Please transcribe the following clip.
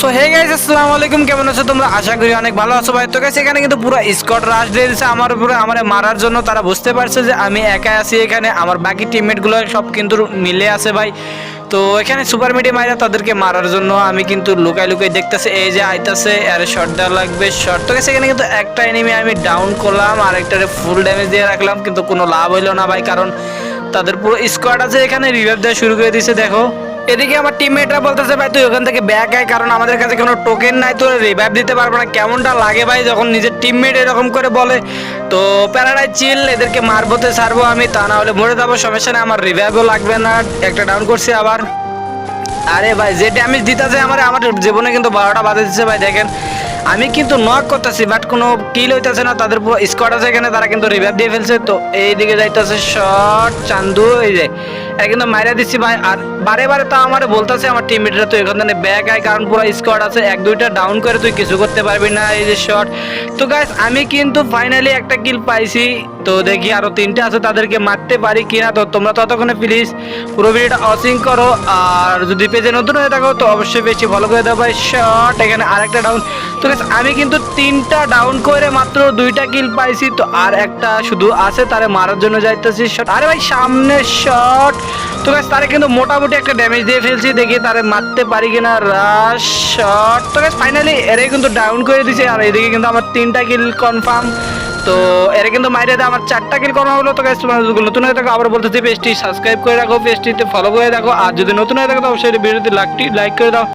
So hey guys আসসালামু আলাইকুম। কেমন আছো তোমরা? আশা করি অনেক ভালো আছো ভাই। তো গাইস এখানে কিন্তু পুরো স্কট রাশ দিয়ে দিয়েছে আমার উপরে আমার মারার জন্য তারা বুঝতে পারছে যে আমি একা আছি এখানে। আমার বাকি টিমমেটগুলো সব কিন্তু মিলে আছে ভাই। তো এখানে সুপার মিডি মাইরা তাদেরকে মারার জন্য আমি কিন্তু লুকাই লুকাই দেখতেছে। এই যে আইতাছে আরে শর্ট দেওয়া লাগবে শর্ট তো এখানে কিন্তু একটা এনিমি আমি ডাউন করলাম, আর একটারে ফুল ড্যামেজ দিয়ে রাখলাম। কিন্তু কোনো লাভ হইল না ভাই, কারণ তাদের পুরো স্কোয়াড আছে। এখানে রিভাইভ দেওয়া শুরু করে দিয়েছে দেখো। এদিকে আমার টিমমেটরা বলতেছে, ভাই, তুই ওখান থেকে ব্যাক আয়, কারণ আমাদের কাছে কোনো টোকেন নাই তো রিভাইভ দিতে পারব না। কেমনটা লাগে ভাই যখন নিজের টিমমেট এরকম করে বলে? তো প্যারাডাই চিল এদেরকে মারবোতে ছাড়বো আমি, তা না হলে মরে যাব, সমস্যা নেই, আমার রিভাইভও লাগবে না। একটা ডাউন করছি আবার। আরে ভাই, যে ড্যামেজ দিতেছে আমার আমার জীবনে কিন্তু বারোটা বাজে দিচ্ছে ভাই, দেখেন। আমি কিন্তু নক করতেছি বাট কোনো কিল হইতেছে না, তাদের স্কোয়াড আছে এখানে, তারা কিন্তু রিভাইভ দিয়ে ফেলছে। তো এইদিকে যাইতেছে শর্ট চান্দু, এই যে এটা কিন্তু মাইরা দিচ্ছি ভাই। আর বারে বারে তা আমার বলতেছে, আমার টিমমেটরা তো এখান থেকে ব্যাক আয়, কারণ পুরো স্কোয়াড আছে, এক দুইটা ডাউন করে তুই কিছু করতে পারবি না, এই যে শর্ট তো গাইস আমি কিন্তু ফাইনালি একটা কিল পাইছি। তো দেখি আরও তিনটে আছে তাদেরকে মারতে পারি কিনা। তো তোমরা ততক্ষণে প্লিজ পুরো ভিডিওটা অসিং করো। আর যদি পেজে নতুন হয়ে থাকো, তো অবশ্যই বেশি ভালো করে ভাই। শর্ট এখানে আরেকটা ডাউন তো আমি কিন্তু তিনটা ডাউন করে মাত্র দুইটা কিল পাইছি। তো আর একটা শুধু আছে, তারে মারার জন্য যাইতেছি। শট আরে ভাই, সামনে শট তো গাছ তারে কিন্তু মোটামুটি একটা ড্যামেজ দিয়ে ফেলছি। দেখি তারে মারতে পারি কিনা। রাশ শট তো গাছ ফাইনালি এরে কিন্তু ডাউন করে দিছে। আর এদিকে কিন্তু আমার তিনটা কিল কনফার্ম তো এরা কিন্তু মাইরে দেয় আমার চারটা কিল করা হলো তো নতুন হয়ে থাকো। আবার বলতেছি, পেজটি সাবস্ক্রাইব করে রাখো, পেজটিতে ফলো করে রাখো। আর যদি নতুন হয়ে থাকো, তো অবশ্যই ভিডিওতে লাইকটি লাইক করে দাও।